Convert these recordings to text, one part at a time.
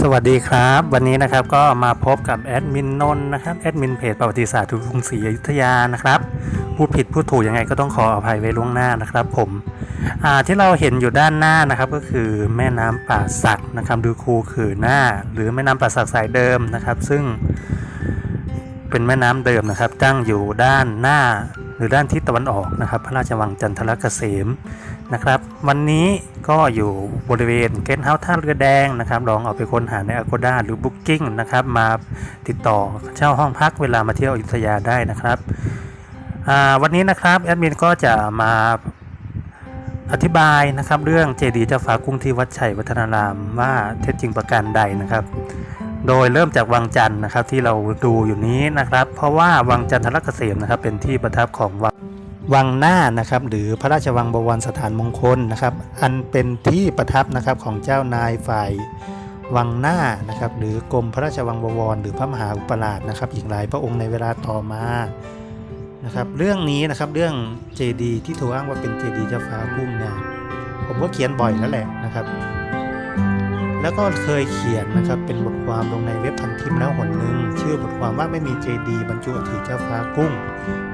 สวัสดีครับ วันนี้นะครับก็มาพบกับแอดมินนนท์นะครับแอดมินเพจประวัติศาสตร์ทุกรุงศรีอยุธยานะครับพูดผิดพูดถูกยังไงก็ต้องขออภัยไว้ล่วงหน้านะครับ ผมที่เราเห็นอยู่ด้านหน้านะครับ ก็คือแม่น้ำป่าสักนะครับดูคูขือหน้า หรือแม่น้ำป่าสักสายเดิมนะครับ ซึ่งเป็นแม่น้ำเดิมนะครับตั้งอยู่ด้านหน้า รือด้านทิศตะวันออกนะครับ พระราชวังจันทรเกษมนะครับ วันนี้ก็อยู่บริเวณเกสต์เฮาส์ท่าเรือแดงนะครับ ลองเอาไปค้นหาใน Agoda หรือ Booking นะครับ มาติดต่อเช่าห้องพักเวลามาเที่ยวอยุธยาได้นะครับ วันนี้นะครับแอดมินก็จะมาอธิบายนะครับเรื่องเจดีย์เจ้าฟ้ากุ้งที่วัดชัยวัฒนารามว่าเท็จจริงประการใดนะครับ โดยเริ่มจากวังจันทร์นะครับที่เราดูอยู่นี้นะครับ เพราะว่าวังจันทรเกษมนะครับ เป็นที่ประทับของวังวังหน้านะครับหรือพระราชวังบวรสถานมงคลนะครับ อันเป็นที่ประทับนะครับของเจ้านายฝ่ายวังหน้านะครับ หรือกรมพระราชวังบวร หรือพระมหาอุปราชนะครับอีกหลายพระองค์ในเวลาต่อมานะครับ เรื่องนี้นะครับเรื่องเจดีที่ถูกอ้างว่าเป็นเจดีเจ้าฟ้ากุ้งเนี่ยผมก็เขียนบ่อยแล้วแหละนะครับ แล้วก็เคยเขียนนะครับเป็นบทความลงในเว็บพันทิปแล้วหนหนึ่งชื่อบทความว่าไม่มีเจดีบรรจุอัฐิเจ้าฟ้ากุ้ง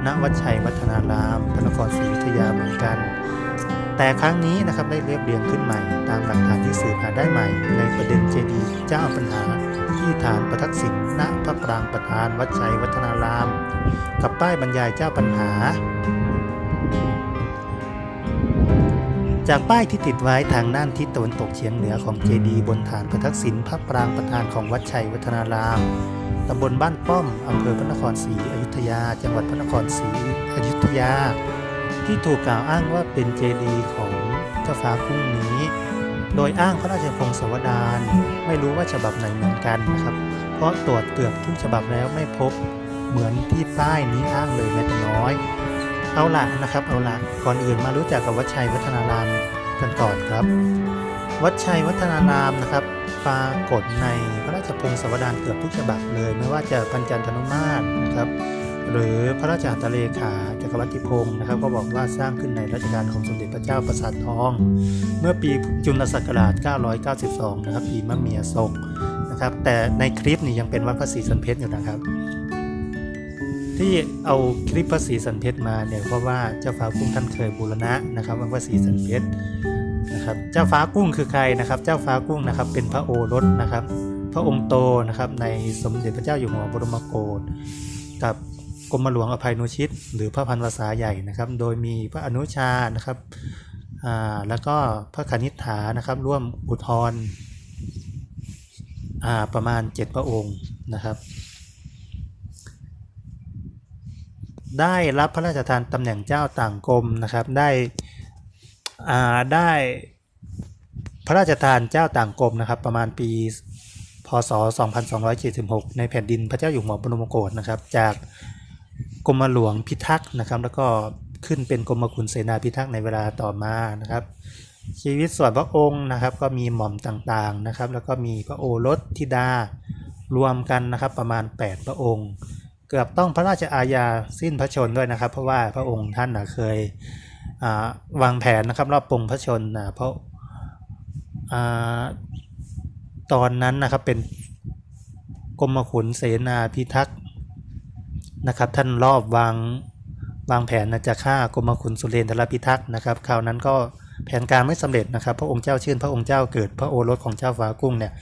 ณวัดชัยวัฒนารามพระนครศรีอยุธยาเหมือนกัน แต่ครั้งนี้นะครับได้เรียบเรียงขึ้นใหม่ ตามหลักฐานที่สืบหาได้ใหม่ ในประเด็นเจดีเจ้าปัญหา ที่ฐานประทักษิณณพระปรางประธานวัดชัยวัฒนาราม กับป้ายบรรยายเจ้าปัญหา จากป้ายที่ติดไว้ทางด้านทิศตะวันตกเฉียงเหนือของเจดีย์บนฐานประทักษิณพระปรางประธานของวัดชัยวัฒนารามตำบลบ้านป้อมอำเภอพระนครศรีอยุธยา จังหวัดพระนครศรีอยุธยา ที่ถูกกล่าวอ้างว่าเป็นเจดีย์ของเจ้าฟ้ากุ้งนี้ โดยอ้างพระราชพงศาวดารไม่รู้ว่าฉบับไหนเหมือนกันนะครับ เพราะตรวจเกือบทุกฉบับแล้วไม่พบเหมือนที่ป้ายนี้อ้างเลยแม้แต่น้อย เอาละนะครับเอาละก่อนอื่นมารู้จักกับวัดชัยวัฒนารามกันก่อนครับ วัดชัยวัฒนารามนะครับ ปรากฏในพระราชพงศาวดารเกือบทุกฉบับเลย ไม่ว่าจะปัญจันทนุมาตรนะครับ หรือพระราชหัตถเลขาจักรวรรดิพงศ์นะครับ ก็บอกว่าสร้างขึ้นในรัชกาลของสมเด็จพระเจ้าประสาททอง เมื่อปีจุลศักราช 992 นะครับปีมะเมียศกนะครับ แต่ในคลิปนี้ยังเป็นวัดพระศรีสันเพชรอยู่นะครับ ที่เอาคลิปพระศรีสันเพชรมาเนี่ยเพราะว่าเจ้าฟ้ากุ้งท่านเคยบูรณะนะครับวัดพระศรีสันเพชรนะครับเจ้าฟ้ากุ้งคือใครนะครับ เจ้าฟ้ากุ้งนะครับเป็นพระโอรสนะครับ พระองค์โตนะครับในสมเด็จพระเจ้าอยู่หัวบรมโกศกับกรมหลวงอภัยนุชิต หรือพระพันวษาใหญ่นะครับ โดยมีพระอนุชานะครับอ่าแล้วก็พระคณิษฐานะครับร่วมอุทธรอ่าประมาณ 7 พระองค์นะครับ ได้รับพระราชทานตำแหน่งเจ้าต่างกรมนะครับ ได้าได้พระราชทานเจ้าต่างกรมนะครับประมาณปี พศ 2276 ในแผ่นดินพระเจ้าอยู่หัวบรมโกศนะครับ จากกรมหลวงพิทักษ์นะครับ แล้วก็ขึ้นเป็นกรมขุนเสนาพิทักษ์ในเวลาต่อมานะครับ ชีวิตส่วนพระองค์นะครับ ก็มีหม่อมต่างๆนะครับ แล้วก็มีพระโอรสธิดารวมกันนะครับประมาณ 8 พระองค์ เกือบต้องพระราชอาญาสิ้นพระชนด้วยนะครับ เพราะว่าพระองค์ท่านเคยวางแผนนะครับรอบปรงพระชนนะเพราะตอนนั้นนะครับเป็นกรมขุนเสนาพิทักษ์นะครับท่านรอบวางวางแผนจะฆ่ากรมขุนสุเรนทรพิทักษ์นะครับคราวนั้นก็แผนการไม่สำเร็จนะครับ พระองค์เจ้าชื่นพระองค์เจ้าเกิดพระโอรสของเจ้าฟ้ากุ้งเนี่ย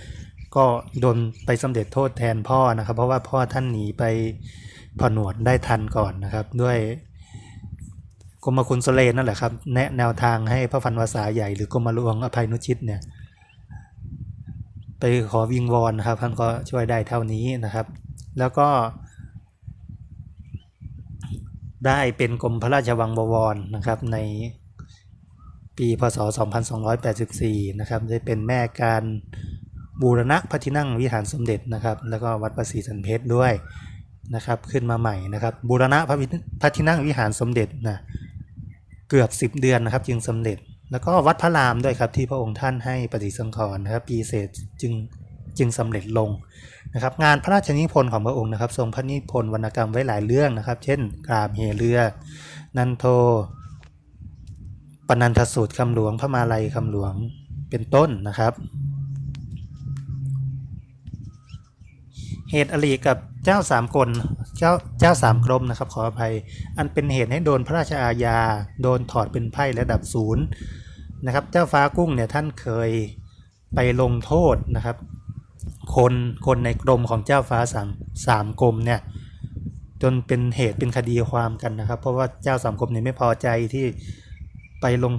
ก็โดนไปสำเร็จโทษแทนพ่อนะครับ เพราะว่าพ่อท่านหนีไปผนวดได้ทันก่อนนะครับ ด้วยกรมคุณโซเลนนั่นแหละครับ แนะแนวทางให้พระพันวษาใหญ่หรือกรมหลวงอภัยนุชิตเนี่ย ไปขอวิงวอนนะครับท่านก็ช่วยได้เท่านี้นะครับ แล้วก็ ได้เป็นกรมพระราชวังบวรนะครับในปีพศ 2284 นะครับได้เป็นแม่การ บูรณะพระที่นั่งวิหารสมเด็จนะครับ แล้วก็วัดพระศรีสันเพชรด้วยนะครับขึ้นมาใหม่นะครับ บูรณะพระพระที่นั่งวิหารสมเด็จนะเกือบ 10 เดือนนะครับ จึงสำเร็จ แล้วก็วัดพระรามด้วยครับที่พระองค์ท่านให้ปฏิสังขรณ์นะครับ ปีเศษจึงจึงสำเร็จลงนะครับ งานพระราชนิพนธ์ของพระองค์นะครับ ทรงพระนิพนธ์วรรณกรรมไว้หลายเรื่องนะครับ เช่นกราบเหเรือ นันโทปนันทสูตรคำหลวงพระมาลัยคำหลวงเป็นต้นนะครับ เหตุอลีกับเจ้าสามกลเจ้าเจ้าสามกรมนะครับขออภัย อันเป็นเหตุให้โดนพระราชอาญา โดนถอดเป็นไพ่ระดับศูนย์นะครับ เจ้าฟ้ากุ้งเนี่ยท่านเคยไปลงโทษนะครับ คนคนในกรมของเจ้าฟ้าสามสามกรมเนี่ยจนเป็นเหตุเป็นคดีความกันนะครับ เพราะว่าเจ้าสามกรมเนี่ยไม่พอใจที่ไปลง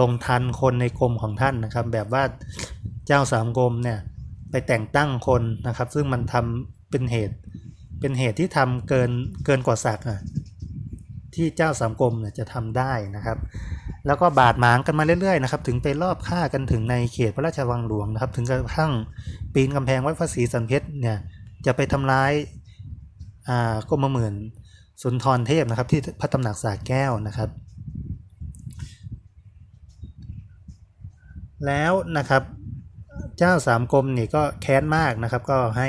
ลงทันคนในกรมของท่านนะครับ แบบว่าเจ้าสามกรมเนี่ย ไปแต่งตั้งคนนะครับ ซึ่งมันทำเป็นเหตุเป็นเหตุที่ทำเกินเกินกว่าศักดิ์อะที่เจ้าสามกรมจะทำได้นะครับ แล้วก็บาดหมางกันมาเรื่อยๆนะครับ ถึงไปรอบฆ่ากันถึงในเขตพระราชวังหลวงนะครับ ถึงกระทั่งปีนกำแพงวัดพระศรีสันเพชรเนี่ยจะไปทำร้ายอ่ากรมหมื่นสุนทรเทพนะครับ ที่พระตำหนักสาแก้วนะครับ แล้วนะครับ เจ้าสามกรมนี่ก็แค้นมากนะครับ ก็ให้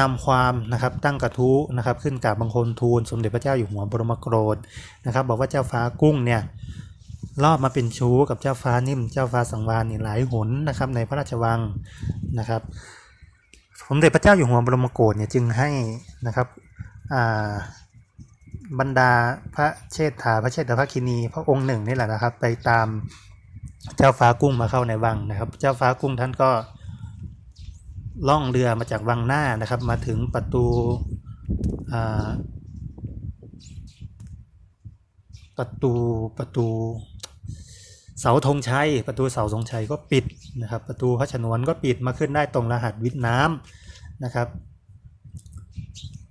นำความนะครับตั้งกระทู้นะครับขึ้นกราบบังคมทูลสมเด็จพระเจ้าอยู่หัวบรมโกรธนะครับ บอกว่าเจ้าฟ้ากุ้งเนี่ยรอบมาเป็นชู้กับเจ้าฟ้านิ่ม เจ้าฟ้าสังวานนี่หลายหนนะครับในพระราชวังนะครับ สมเด็จพระเจ้าอยู่หัวบรมโกศเนี่ยจึงให้นะครับบรรดาพระเชษฐาพระเชษฐาภคินีพระองค์หนึ่งนี่แหละนะครับ ไปตาม เจ้าฟ้ากุ้งมาเข้าในวังนะครับ เจ้าฟ้ากุ้งท่านก็ล่องเรือมาจากวังหน้านะครับ มาถึงประตูประตูประตู เสาธงชัย ประตูเสาธงชัยก็ปิดนะครับ ประตูพระฉนวนก็ปิดมาขึ้นได้ตรงรหัสวิทย์น้ำนะครับ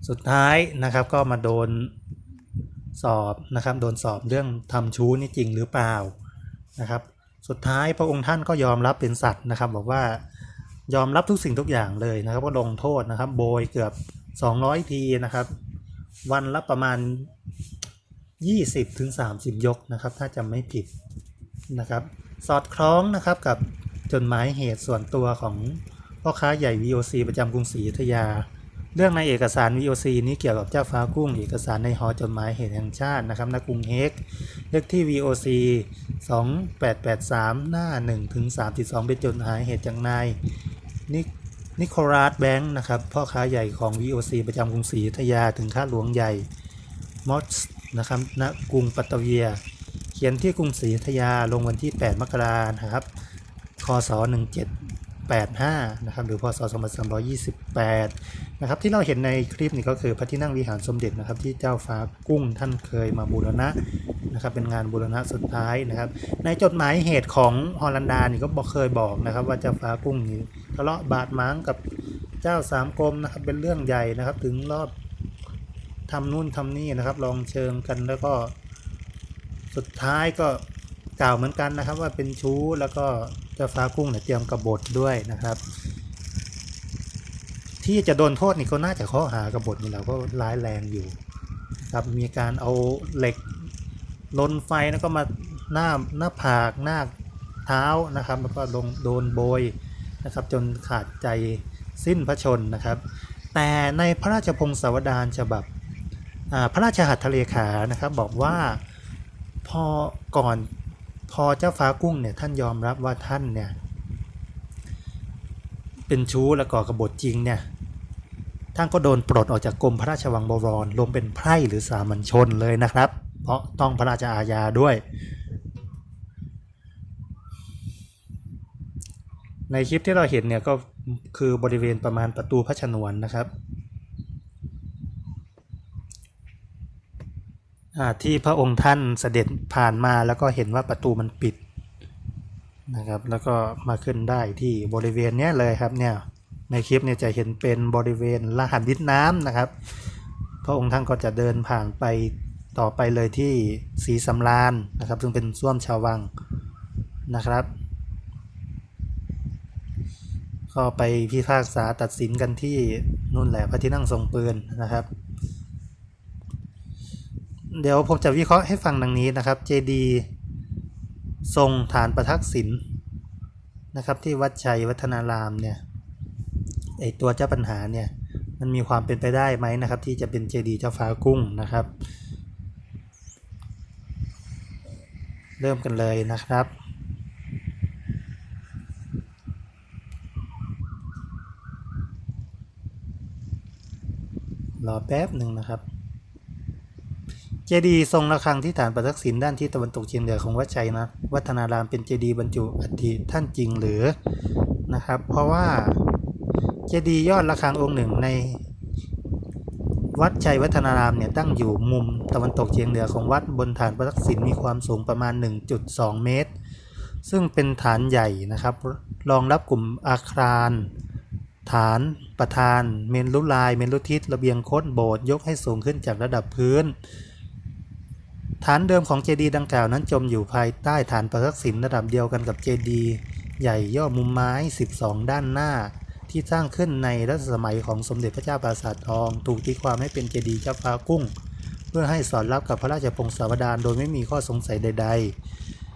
สุดท้ายนะครับก็มาโดนสอบนะครับ โดนสอบเรื่องทำชู้นี่จริงหรือเปล่านะครับ สุดท้ายพระองค์ท่านก็ยอมรับเป็นสัตว์นะครับ บอกว่ายอมรับทุกสิ่งทุกอย่างเลยนะครับ ก็ลงโทษนะครับ โบยเกือบ 200 ทีนะครับ วันละประมาณ 20-30ถึง30 ยกนะครับ ถ้าจำไม่ผิดนะครับ สอดคล้องนะครับกับจดหมายเหตุส่วนตัวของพ่อค้าใหญ่ VOC ประจำกรุงศรีอยุธยา เรื่องในเอกสาร VOC นี้เกี่ยวกับเจ้าฟ้ากุ้ง เอกสารในหอจดหมายเหตุแห่งชาตินะครับณกรุงเฮกเลขที่ VOC 2883 หน้า 1 ถึง 32 เป็นจดหมายเหตุจากนายนินิโคลัสแบงค์นะครับ พ่อค้าใหญ่ของ VOC ประจำกรุงศรีอยุธยาถึงข้าหลวงใหญ่มอสนะครับณกรุงปัตตาเวีย เขียนที่กรุงศรีอยุธยาลงวันที่ 8 มกราคมครับคศ 85 นะครับ หรือพศ 2328 นะครับ ที่เราเห็นในคลิปนี้ก็คือพระที่นั่งวิหารสมเด็จนะครับ ที่เจ้าฟ้ากุ้งท่านเคยมาบูรณะนะครับ เป็นงานบูรณะสุดท้ายนะครับ ในจดหมายเหตุของฮอลันดานี่ก็บอกเคยบอกนะครับ ว่าเจ้าฟ้ากุ้งนี่ทะเลาะบาดหมางกับเจ้าสามกรมนะครับ เป็นเรื่องใหญ่นะครับ ถึงรอบทำนู่นทำนี่นะครับลองเชิงกันแล้วก็สุดท้ายก็กล่าวเหมือนกันนะครับว่าเป็นชู้แล้วก็ เจ้าฟ้ากุ้งเนี่ยเตรียมกบฏด้วยนะครับ ที่จะโดนโทษนี่ก็น่าจะข้อหากบฏนี่แหละก็ร้ายแรงอยู่ครับมีการเอาเหล็กลนไฟแล้วก็มาหน้าหน้าผากหน้าเท้านะครับ แล้วก็ลงโดนโบยนะครับ จนขาดใจสิ้นพระชนนะครับ แต่ในพระราชพงศาวดารฉบับพระราชหัตถเลขานะครับ บอกว่าพอก่อน พอเจ้าฟ้ากุ้งเนี่ยท่านยอมรับว่าท่านเนี่ยเป็นชู้และก่อกบฏจริงเนี่ยท่านก็โดนปลดออกจากกรมพระราชวังบวรลงเป็นไพร่หรือสามัญชนเลยนะครับ เพราะต้องพระราชอาญาด้วย ในคลิปที่เราเห็นเนี่ยก็คือบริเวณประมาณประตูพระฉนวนนะครับ อ่า ที่พระองค์ท่านเสด็จผ่านมาแล้วก็เห็นว่าประตูมันปิดนะครับแล้วก็มาขึ้นได้ที่บริเวณนี้เลยครับเนี่ยในคลิปเนี่ยจะเห็นเป็นบริเวณรหัสดิดน้ำนะครับ พระองค์ท่านก็จะเดินผ่านไปต่อไปเลยที่ศรีสำราญนะครับ ซึ่งเป็นส้วมชาววังนะครับ ก็ไปพิพากษาตัดสินกันที่นู่นแหละพระที่นั่งทรงปืนนะครับ เดี๋ยวผมจะวิเคราะห์ให้ฟังดังนี้นะครับ เจดีทรงฐานประทักษิณนะครับที่วัดชัยวัฒนารามเนี่ยไอตัวเจ้าปัญหาเนี่ยมันมีความเป็นไปได้ไหมนะครับ ที่จะเป็นเจดีเจ้าฟ้ากุ้งนะครับ เริ่มกันเลยนะครับ รอแป๊บหนึ่งนะครับ เจดีย์ทรงระฆังที่ฐานประทักษิณด้านที่ตะวันตกเฉียงเหนือของวัดชัยนะวัฒนารามเป็นเจดีย์บรรจุอัฐิท่านจริงหรือนะครับ เพราะว่าเจดีย์ยอดระฆังองค์หนึ่งใน วัดชัยวัฒนารามเนี่ยตั้งอยู่มุมตะวันตกเฉียงเหนือของวัดบนฐานประทักษิณมีความสูงประมาณ 1.2 เมตร ซึ่งเป็นฐานใหญ่นะครับรองรับกลุ่มอาคารฐานประธาน เมนลุลาย เมนลุทิศระเบียงโคดโบสถ์ยกให้สูงขึ้นจากระดับพื้น ฐานเดิมของเจดีย์ดังกล่าวนั้นจมอยู่ภายใต้ฐานประทักษิณระดับเดียวกันกับเจดีย์ใหญ่ย่อมุมไม้ 12 ด้านหน้า ที่สร้างขึ้นในรัชสมัยของสมเด็จพระเจ้าปราสาททอง ถูกตีความให้เป็นเจดีย์เจ้าฟ้ากุ้ง เพื่อให้สอดรับกับพระราชพงศาวดารโดยไม่มีข้อสงสัยใด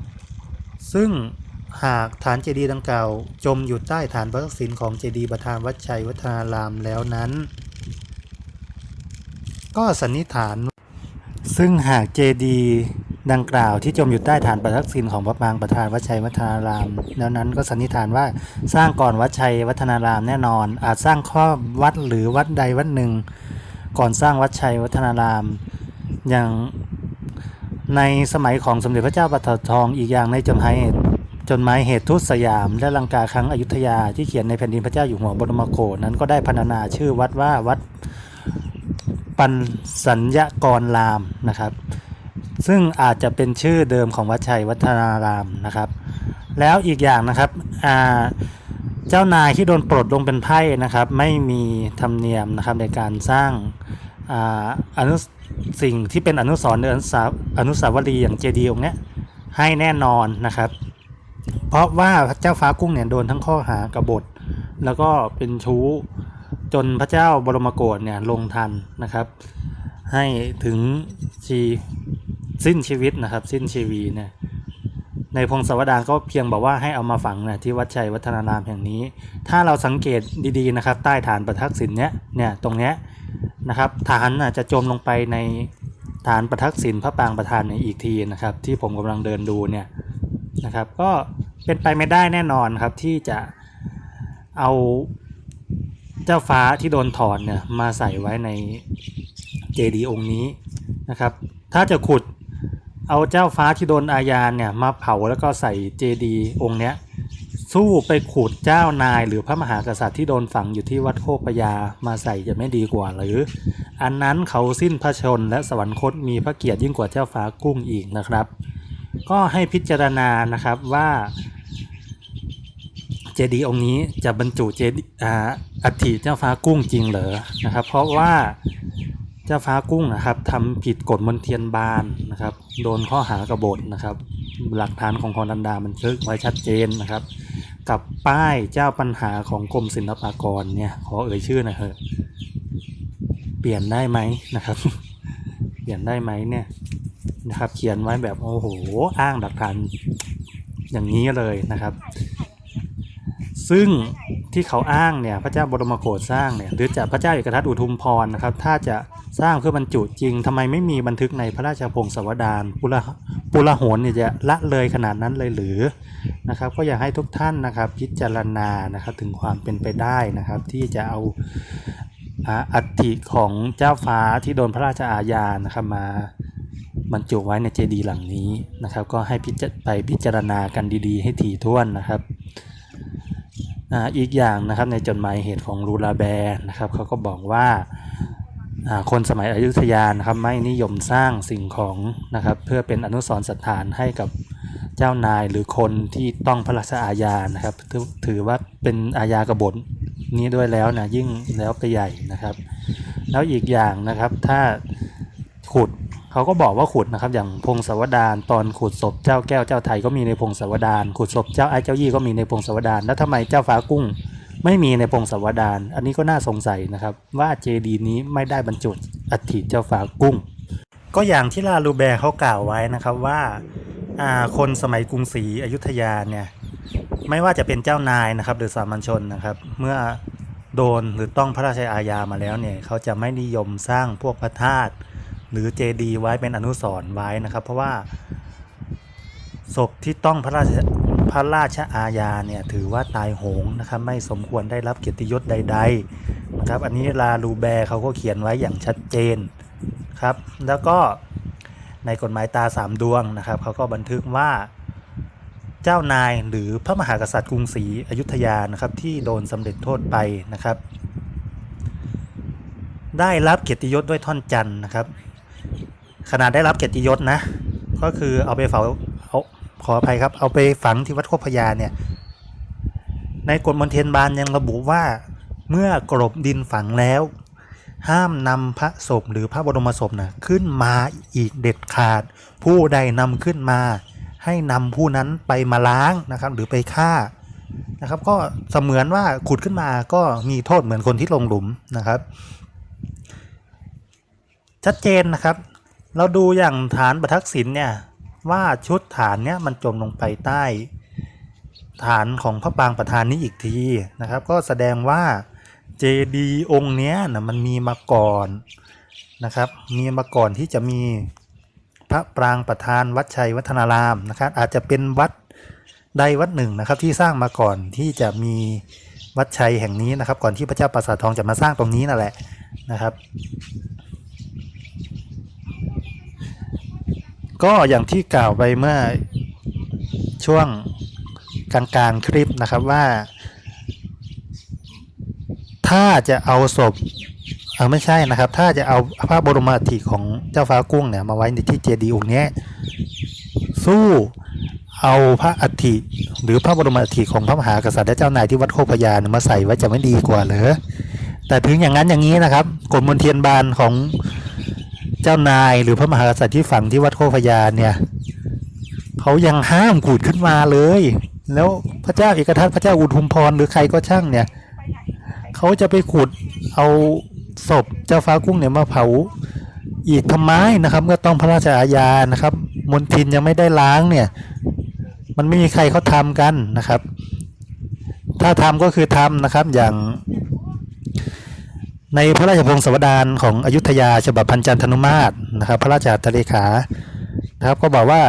ๆ ซึ่งหากฐานเจดีย์ดังกล่าว จมอยู่ใต้ฐานพระทักษิณของเจดีย์ประธานวัดชัยวัฒนารามแล้วนั้น ก็สันนิษฐาน ซึ่งหากเจดีย์ดังกล่าวที่จมอยู่ใต้ฐานประทักษิณของพระปางประธานวัดชัยวัฒนารามแล้วนั้นก็สันนิษฐานว่าสร้างก่อนวัดชัยวัฒนารามแน่นอน อาจสร้างครอวัดหรือวัดใดวัดหนึ่ง ก่อนสร้างวัดชัยวัฒนาราม อย่างในสมัยของสมเด็จพระเจ้าปฐทองอีกอย่างในจดหมายเหตุจดหมายเหตุทูตสยาม และลังกาครั้งอยุธยาที่เขียนในแผ่นดินพระเจ้าอยู่หัวบรมโกศนั้นก็ได้พรรณนาชื่อวัดว่าวัด ปันสัญญกรรามนะครับ ซึ่งอาจจะเป็นชื่อเดิมของวัดชัยวัฒนารามนะครับ แล้วอีกอย่างนะครับเจ้านายที่โดนปลดลงเป็นไพ่นะครับ ไม่มีธรรมเนียมนะครับในการสร้างออนุสิ่งที่เป็นอนุสรณ์หรืออนุสาวรีย์อย่างเจดีย์องค์นี้ให้แน่นอนนะครับ เพราะว่าพระเจ้าฟ้ากุ้งเนี่ยโดนทั้งข้อหากบฏ แล้วก็เป็นชู้ จนพระเจ้าบรมโกศเนี่ยลงทันนะครับ ให้ถึงชีสิ้นชีวิตนะครับ สิ้นชีวีเนี่ยในพงศาวดารก็เพียงบอกว่าให้เอามาฝังนะที่วัดชัยวัฒนารามแห่งนี้ ถ้าเราสังเกตดีๆนะครับ ใต้ฐานประทักษิณเนี้ยเนี่ยตรงเนี้ยนะครับฐานน่ะจะจมลงไปในฐานประทักษิณพระปางประธานในยอีกทีนะครับ ที่ผมกำลังเดินดูเนี่ยนะครับ ก็เป็นไปไม่ได้แน่นอนครับที่จะเอา เจ้าฟ้าที่โดนถอนเนี่ยมาใส่ไว้ในเจดีย์องค์นี้นะครับ ถ้าจะขุดเอาเจ้าฟ้าที่โดนอาญาเนี่ยมาเผาแล้วก็ใส่เจดีย์องค์เนี้ยสู้ไปขุดเจ้านายหรือพระมหากษัตริย์ที่โดนฝังอยู่ที่วัดโคกพญามาใส่จะไม่ดีกว่าหรือ อันนั้นเขาสิ้นพระชนและสวรรคตมีพระเกียรติยิ่งกว่าเจ้าฟ้ากุ้งอีกนะครับ ก็ให้พิจารณานะครับว่า จดีย์องค์นี้จะบรรจุเจดีย์อ่าอัฐิเจ้าฟ้ากุ้งจริงเหรอนะครับ เพราะว่าเจ้าฟ้ากุ้งนะครับทำผิดกฎมนเทียนบานนะครับ โดนข้อหากบฏนะครับ หลักฐานของคอนันดามันเชิกไว้ชัดเจนนะครับ กับป้ายเจ้าปัญหาของกรมศิลปากรเนี่ยขอเอ่ยชื่อน่อยเถอะเปลี่ยนได้ไหมนะครับ เปลี่ยนได้ไหมเนี่ยนะครับ เขียนไว้แบบโอ้โหอ้างหลักฐานอย่างนี้เลยนะครับ ซึ่งที่เขาอ้างเนี่ยพระเจ้าบรมโกศสร้างเนี่ยหรือจะพระเจ้าเอกทัตอุทุมพรนะครับ ถ้าจะสร้างเพื่อบรรจุจริงทำไมไม่มีบันทึกในพระราชพงศาวดารปุระปุระโหนเนี่ยจะละเลยขนาดนั้นเลยหรือนะครับ ก็อยากให้ทุกท่านนะครับ พิจารณานะครับถึงความเป็นไปได้นะครับ ที่จะเอาอ่าอัฐิของเจ้าฟ้าที่โดนพระราชอาญานะครับมาบรรจุไว้ในเจดีย์หลังนี้นะครับ ก็ให้พิจไปพิจารณากันดีๆ ให้ถี่ถ้วนนะครับ อีกอย่างนะครับในจดหมายเหตุของรูลาแบร์นะครับเขาก็บอกว่าคนสมัยอยุธยานะครับไม่นิยมสร้างสิ่งของนะครับเพื่อเป็นอนุสรณ์สถานให้กับเจ้านายหรือคนที่ต้องพระราชอาญานะครับ ถือถือว่าเป็นอาญากบฏนี้ด้วยแล้วนะยิ่งแล้วไปใหญ่นะครับ แล้วอีกอย่างนะครับถ้าขุด เขาก็บอกว่าขุดนะครับ อย่างพงศวดารตอนขุดศพเจ้าแก้วเจ้าไทยก็มีในพงศวดารขุดศพเจ้าไอ้เจ้ายี่ก็มีในพงศวดารแล้วทำไมเจ้าฟ้ากุ้ง ไม่มีในพงศวดารอันนี้ก็น่าสงสัยนะครับ ว่าเจดีย์นี้ไม่ได้บรรจุอัฐิเจ้าฟ้ากุ้ง ก็อย่างที่ลาลูแบร์เขากล่าวไว้นะครับว่าคนสมัยกรุงศรีอยุธยาเนี่ยไม่ว่าจะเป็นเจ้านายนะครับ หรือสามัญชนนะครับ เมื่อโดนหรือต้องพระราชอาญามาแล้วเนี่ยเขาจะไม่นิยมสร้างพวกพระธาตุ หรือเจดีไว้เป็นอนุสรณ์ไว้นะครับ เพราะว่าศพที่ต้องพระราชพระราชอาญาเนี่ยถือว่าตายโหงนะครับไม่สมควรได้รับเกียรติยศใด ๆ นะครับ อันนี้ลาลูแบร์เขาก็เขียนไว้อย่างชัดเจนครับ แล้วก็ในกฎหมายตาสามดวงนะครับเขาก็บันทึกว่าเจ้านายหรือพระมหากษัตริย์กรุงศรีอยุธยานะครับที่โดนสำเร็จโทษไปนะครับ ได้รับเกียรติยศด้วยท่อนจันทร์นะครับ ขนาดได้รับเกียรติยศนะ ก็คือเอาไปเผาเอาขออภัยครับ เอาไปฝังที่วัดโคกพญาเนี่ย ในกฎมนเทียนบานยังระบุว่า เมื่อกรบดินฝังแล้ว ห้ามนำพระศพหรือพระบรมศพนะขึ้นมาอีกเด็ดขาด ผู้ใดนำขึ้นมา ให้นำผู้นั้นไปมาล้างนะครับ หรือไปฆ่านะครับก็เสมือนว่าขุดขึ้นมาก็มีโทษเหมือนคนที่ลงหลุมนะครับ ชัดเจนนะครับ เราดูอย่างฐานประทักษิณเนี่ยว่าชุดฐานเนี่ยมันจมลงไปใต้ ฐานของพระปางประธานนี้อีกทีนะครับ ก็แสดงว่าเจดีย์องค์เนี้ยนะมันมีมาก่อนนะครับ มีมาก่อนที่จะมีพระปรางประธานวัดชัยวัฒนารามนะครับ อาจจะเป็นวัดใดวัดหนึ่งนะครับ ที่สร้างมาก่อนที่จะมีวัดชัยแห่งนี้นะครับ ก่อนที่พระเจ้าปราสาททองจะมาสร้างตรงนี้นั่นแหละนะครับ ก็อย่างที่กล่าวไปเมื่อช่วงกลางๆคลิปนะครับว่า ถ้าจะเอาศพเออไม่ใช่นะครับ ถ้าจะเอาพระบรมอัฐิของเจ้าฟ้ากุ้งเนี่ยมาไว้ในที่เจดีย์องค์นี้สู้เอาพระอัฐิหรือพระบรมอัฐิของพระมหากษัตริย์และเจ้านายที่วัดโคกพญานมาใส่ไว้จะไม่ดีกว่าเหรอแต่ถึงอย่างนั้นอย่างนี้นะครับกฎมนเทียนบานของ เจ้านายหรือพระมหากษัตริย์ที่ฝังที่วัดโคพญาเนี่ยเขายังห้ามขุดขึ้นมาเลย แล้วพระเจ้าเอกทัตพระเจ้าอุทุมพรหรือใครก็ช่างเนี่ยเขาจะไปขุดเอาศพเจ้าฟ้ากุ้งเนี่ยมาเผาอีกทำไมนะครับก็ต้องพระราชอาญานะครับ มนทินยังไม่ได้ล้างเนี่ย มันไม่มีใครเขาทำกันนะครับ ถ้าทำก็คือทำนะครับอย่าง ในพระราชพงศาวดารของอยุธยาฉบับพันจันทนุมาตรนะครับ พระราชอัตเลขานะครับ ก็บอกว่า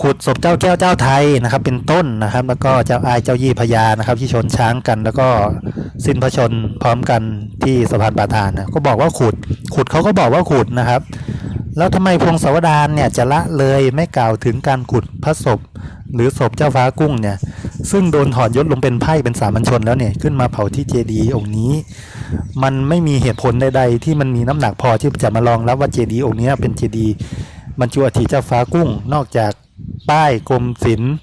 ขุดศพเจ้าแก้วเจ้าไทยนะครับ เป็นต้นนะครับ แล้วก็เจ้าอายเจ้ายี่พญานะครับ ที่ชนช้างกัน แล้วก็สิ้นพระชนพร้อมกันที่สะพานปาทานนะก็บอกว่าขุด ขุดเขาก็บอกว่าขุดนะครับ แล้วทำไมพงศาวดารเนี่ยจะละเลยไม่กล่าวถึงการขุดพระศพ หรือศพเจ้าฟ้ากุ้งเนี่ยซึ่งโดนถอดยศลงเป็นไพ่เป็นสามัญชนแล้วเนี่ยขึ้นมาเผาที่เจดีย์องค์นี้ มันไม่มีเหตุผลใดๆ ที่มันมีน้ำหนักพอที่จะมารองรับว่าเจดีย์องค์นี้เป็นเจดีย์บรรจุอัฐิเจ้าฟ้ากุ้ง นอกจากป้ายกรมศิลป์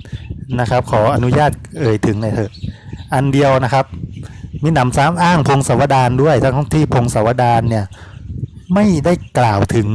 นะครับ ขออนุญาตเอ่ยถึงหน่อยเถอะ อันเดียวนะครับมีหนำซ้ำอ้างพงศวดารด้วยทั้งที่พงศวดารเนี่ยไม่ได้กล่าวถึง